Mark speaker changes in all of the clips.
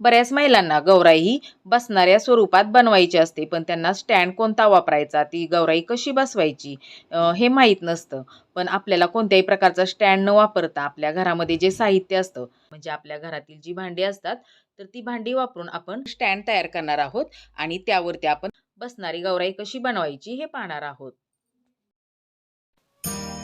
Speaker 1: बऱ्याच महिलांना गौराई ही बसणाऱ्या स्वरूपात बनवायची असते पण त्यांना स्टँड कोणता वापरायचा ती गौराई कशी बसवायची हे माहीत नसतं. पण आपल्याला कोणत्याही प्रकारचा स्टँड न वापरता आपल्या घरामध्ये जे साहित्य असतं म्हणजे आपल्या घरातील जी भांडी असतात तर ती भांडी वापरून आपण स्टँड तयार करणार आहोत आणि त्यावरती आपण बसणारी गौराई कशी बनवायची हे पाहणार आहोत.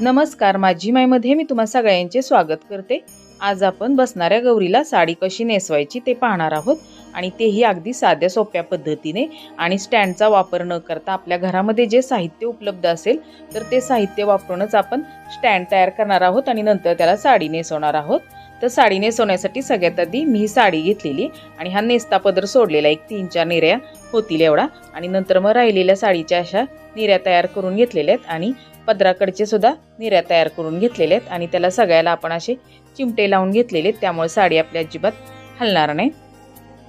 Speaker 1: नमस्कार माझी मायमध्ये मी तुम्हा सगळ्यांचे स्वागत करते. आज आपण बसणाऱ्या गौरीला साडी कशी नेसवायची ते पाहणार आहोत आणि तेही अगदी साध्या सोप्या पद्धतीने आणि स्टँडचा वापर न करता आपल्या घरामध्ये जे साहित्य उपलब्ध असेल तर ते साहित्य वापरूनच आपण स्टँड तयार करणार आहोत आणि नंतर त्याला साडी नेसवणार आहोत. तर साडी नेसवण्यासाठी सगळ्यात आधी मी ही साडी घेतलेली आणि हा नेसता पदर सोडलेला एक तीन चार निर्या होतील एवढा आणि नंतर मग राहिलेल्या साडीच्या अशा निर्या तयार करून घेतलेल्या आहेत आणि पदराकडचे सुद्धा निर्या तयार करून घेतलेल्या आहेत आणि त्याला सगळ्याला आपण असे चिमटे लावून घेतलेले आहेत त्यामुळे साडी आपल्या अजिबात हलणार नाही.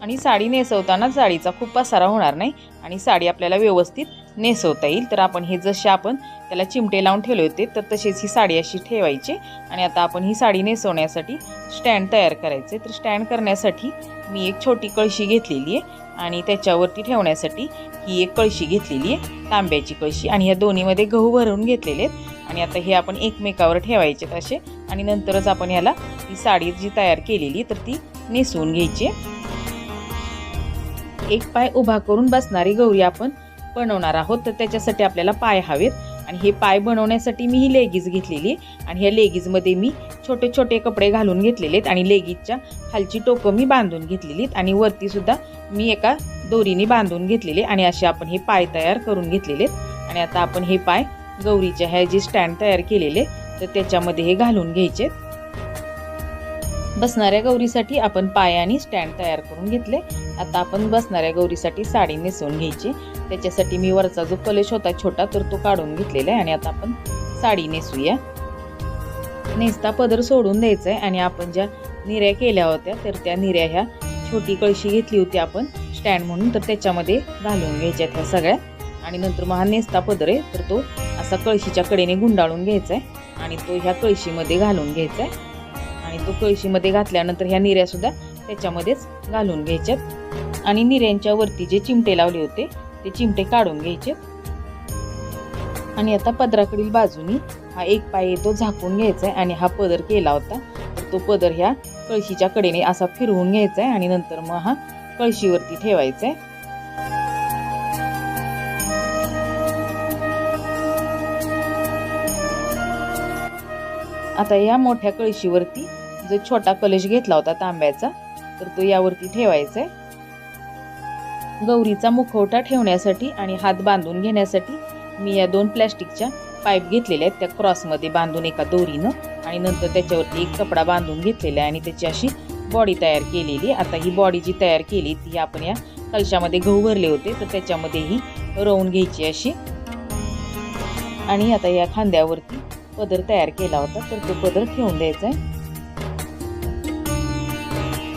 Speaker 1: आणि साडी नेसवताना साडीचा खूप पसारा होणार नाही आणि साडी आपल्याला व्यवस्थित नेसवता येईल. तर आपण हे जसे आपण त्याला चिमटे लावून ठेवले होते तर तशीच ही साडी अशी ठेवायची आणि आता आपण ही साडी नेसवण्यासाठी स्टँड तयार करायचे. तर स्टँड करण्यासाठी मी एक छोटी कळशी घेतलेली आहे आणि त्याच्यावरती ठेवण्यासाठी ही एक कळशी घेतलेली आहे तांब्याची कळशी. आणि ह्या दोन्हीमध्ये गहू भरून घेतलेले आहेत. आणि आता हे आपण एकमेकावर ठेवायचे असे आणि नंतरच आपण ह्याला ही साडी जी तयार केलेली तर ती नेसवून घ्यायची. एक पाय उभा करून बसणारी गौरी आपण बनवणार आहोत. तर त्याच्यासाठी आपल्याला पाय हवेत. आणि हे पाय बनवण्यासाठी मी ही लेगीज घेतलेली आहे आणि ह्या लेगीजमध्ये मी छोटे छोटे कपडे घालून घेतलेले आहेत आणि लेगीजच्या खालची टोकं मी बांधून घेतलेली आहेत आणि वरतीसुद्धा मी एका दोरीने बांधून घेतलेले आणि असे आपण हे पाय तयार करून घेतलेले आहेत आणि आता आपण हे पाय गौरीच्या ह्या जे स्टँड तयार केलेले तर त्याच्यामध्ये हे घालून घ्यायचे. बसणाऱ्या गौरीसाठी आपण पाय आणि स्टँड तयार करून घेतले. आता आपण बसणाऱ्या गौरीसाठी साडी नेसवून घ्यायची. त्याच्यासाठी मी वरचा जो कलश होता छोटा तर तो काढून घेतलेला आहे आणि आता आपण साडी नेसूया. नेसता पदर सोडून द्यायचा आहे आणि आपण ज्या निऱ्या केल्या होत्या तर त्या निऱ्या ह्या छोटी कळशी घेतली होती आपण स्टँड म्हणून तर त्याच्यामध्ये घालून घ्यायच्या त्या सगळ्या. आणि नंतर मग हा नेसता पदर आहे तर तो असा कळशीच्या कडेने गुंडाळून घ्यायचा आहे आणि तो ह्या कळशीमध्ये घालून घ्यायचा आहे आणि तो कळशीमध्ये घातल्यानंतर ह्या निऱ्यासुद्धा त्याच्यामध्येच घालून घ्यायच्यात. आणि निऱ्यांच्या वरती जे चिमटे लावले होते ते चिमटे काढून घ्यायचे आणि आता पदराकडील बाजूनी हा एक पाय तो झाकून घ्यायचा आहे आणि हा पदर केला होता. तर तो पदर ह्या कळशीच्या कडेने असा फिरवून घ्यायचा आहे आणि नंतर मग हा कळशीवरती ठेवायचा आहे आता या मोठ्या कळशीवरती जो छोटा कलश घेतला होता तांब्याचा तर तो यावरती ठेवायचा आहे गौरीचा मुखवटा ठेवण्यासाठी आणि हात बांधून घेण्यासाठी मी या दोन प्लॅस्टिकच्या पाईप घेतलेल्या आहेत. त्या क्रॉसमध्ये बांधून एका दोरीनं आणि नंतर त्याच्यावरती एक कपडा बांधून घेतलेला आहे आणि त्याची अशी बॉडी तयार केलेली आता ही बॉडी जी तयार केली ती आपण या कलशामध्ये गहू भरले होते तर त्याच्यामध्ये ही रोवून घ्यायची अशी. आणि आता या खांद्यावरती पदर तयार केला होता तर तो पदर ठेवून द्यायचा आहे.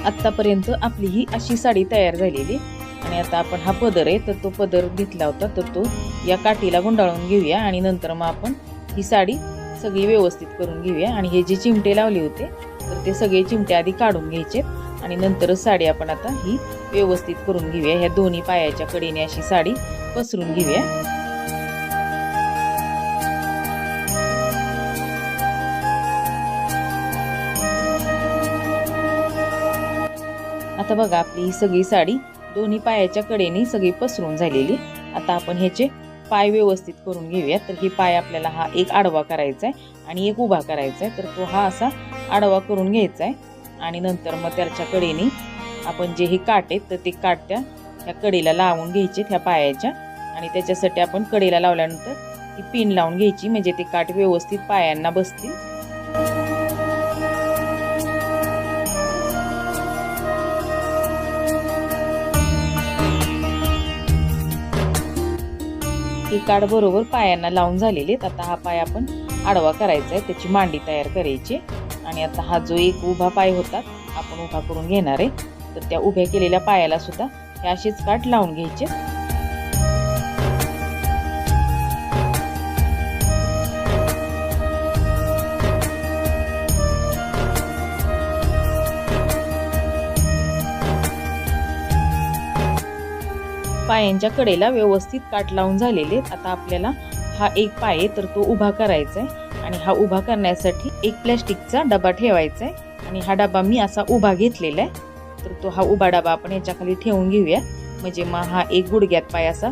Speaker 1: आत्तापर्यंत आपली ही अशी साडी तयार झालेली आणि आता आपण हा पदर आहे तर तो पदर घेतला होता तर तो या काठीला गुंडाळून घेऊया आणि नंतर मग आपण ही साडी सगळी व्यवस्थित करून घेऊया. आणि हे जे चिमटे लावले होते तर ते सगळे चिमटे आधी काढून घ्यायचे. आणि नंतरच साडी आपण आता ही व्यवस्थित करून घेऊया. ह्या दोन्ही पायाच्या कडेने अशी साडी पसरून घेऊया. आता बघा आपली ही सगळी साडी दोन्ही पायाच्या कडेने सगळी पसरून झालेली. आता आपण ह्याचे पाय व्यवस्थित करून घेऊया. तर ही पाय आपल्याला हा एक आडवा करायचा आहे आणि एक उभा करायचा आहे. तर तो हा असा आडवा करून घ्यायचा आहे. आणि नंतर मग त्याच्या कडेने आपण जे हे काट आहेत तर ते काट त्या ह्या कडेला लावून घ्यायचे ह्या पायाच्या. आणि त्याच्यासाठी आपण कडेला लावल्यानंतर ती पिन लावून घ्यायची. म्हणजे ते काट व्यवस्थित पायांना बसतील. ही काड बरोबर पायांना लावून झालेले आहेत. आता हा पाय आपण आडवा करायचा आहे. त्याची मांडी तयार करायची आणि आता हा जो एक उभा पाय होता आपण उभा करून घेणार आहे. तर त्या उभ्या केलेल्या पायाला सुद्धा हे असेच काठ लावून घ्यायचे. पायांच्या कडेला व्यवस्थित काट लावून झालेले. आहेत. आता आपल्याला हा एक पाय आहे तर तो उभा करायचा आहे आणि हा उभा करण्यासाठी एक प्लॅस्टिकचा डबा ठेवायचा आहे आणि हा डबा मी असा उभा घेतलेला आहे तर तो हा उभा डबा आपण याच्याखाली ठेवून घेऊया. म्हणजे मग हा एक गुडघ्यात पाय असा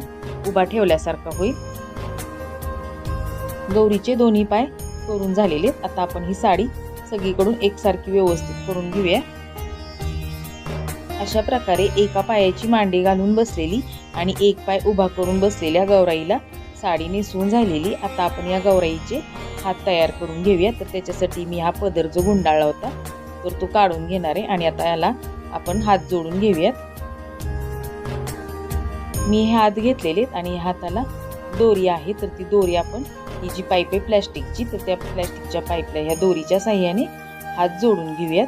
Speaker 1: उभा ठेवल्यासारखा होईल. गौरीचे दोन्ही पाय करून झालेले आहेत. आता आपण ही साडी सगळीकडून एकसारखी व्यवस्थित करून घेऊया. अशा प्रकारे एका पायाची मांडी घालून बसलेली आणि एक पाय उभा करून बसलेल्या गौराईला साडी नेसून झालेली. आता आपण या गौराईचे हात तयार करून घेऊया. तर त्याच्यासाठी मी हा पदर जो गुंडाळला होता तर तो काढून घेणार आहे. आणि आता याला आपण हात जोडून घेऊयात. मी हे हात घेतलेले आहेत आणि हाताला दोरी आहे. तर ती दोरी आपण ही जी पाईप आहे प्लॅस्टिकची तर त्या प्लॅस्टिकच्या पाईपला ह्या दोरीच्या साह्याने हात जोडून घेऊयात.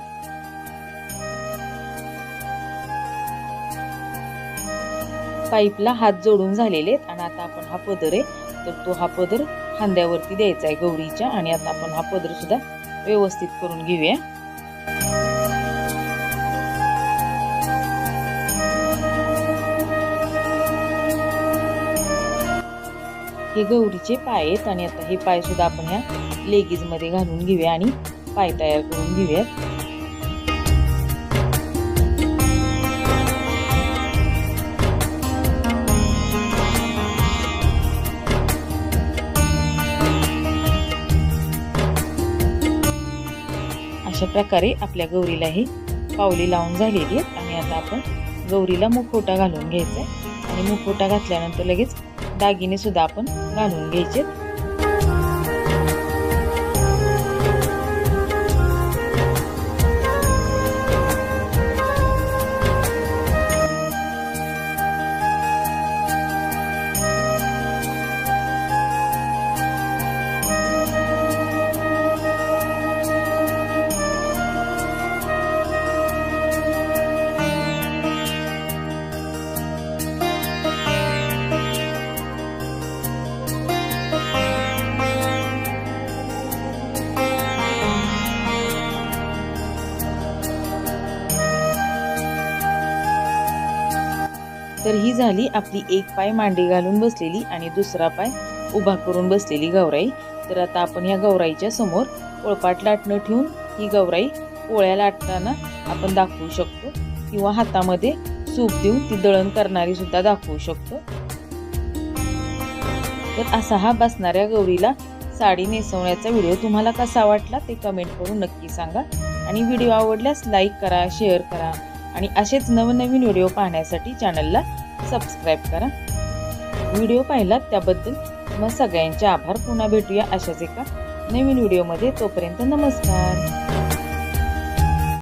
Speaker 1: पाईपला हात जोडून झालेले आहेत. आणि आता आपण हा पदर आहे. तर तो हा पदर खांद्यावरती द्यायचा आहे गौरीच्या. आणि आता आपण हा पदर सुद्धा व्यवस्थित करून घेऊया. हे गौरीचे पाय आहेत. आणि आता हे पाय सुद्धा आपण ह्या लेगीजमध्ये घालून घेऊया आणि पाय तयार करून घेऊयात. अशा प्रकारे आपल्या गौरीला ही पावली लावून झालेली आहेत. आणि आता आपण गौरीला मुखवटा घालून घ्यायचा आहे. आणि मुखवटा घातल्यानंतर लगेच दागिने सुद्धा आपण घालून घ्यायचे तर ही झाली आपली एक पाय मांडी घालून बसलेली आणि दुसरा पाय उभा करून बसलेली गौराई. तर आता आपण या गौराईच्या समोर पोळपाट लाटणं ठेवून ही गौराई पोळ्या लाटताना आपण दाखवू शकतो किंवा हातामध्ये सूप देऊन ती दळण करणारी सुद्धा दाखवू शकतो. तर असा हा बसणाऱ्या गौरीला साडी नेसवण्याचा व्हिडिओ तुम्हाला कसा वाटला ते कमेंट करून नक्की सांगा. आणि व्हिडिओ आवडल्यास लाईक करा शेअर करा. आणि असेच नवनवीन व्हिडिओ पाहण्यासाठी चॅनलला सबस्क्राईब करा. व्हिडिओ पाहिलात त्याबद्दल मग सगळ्यांचे आभार. पुन्हा भेटूया अशाच एका नवीन व्हिडिओमध्ये. तोपर्यंत नमस्कार.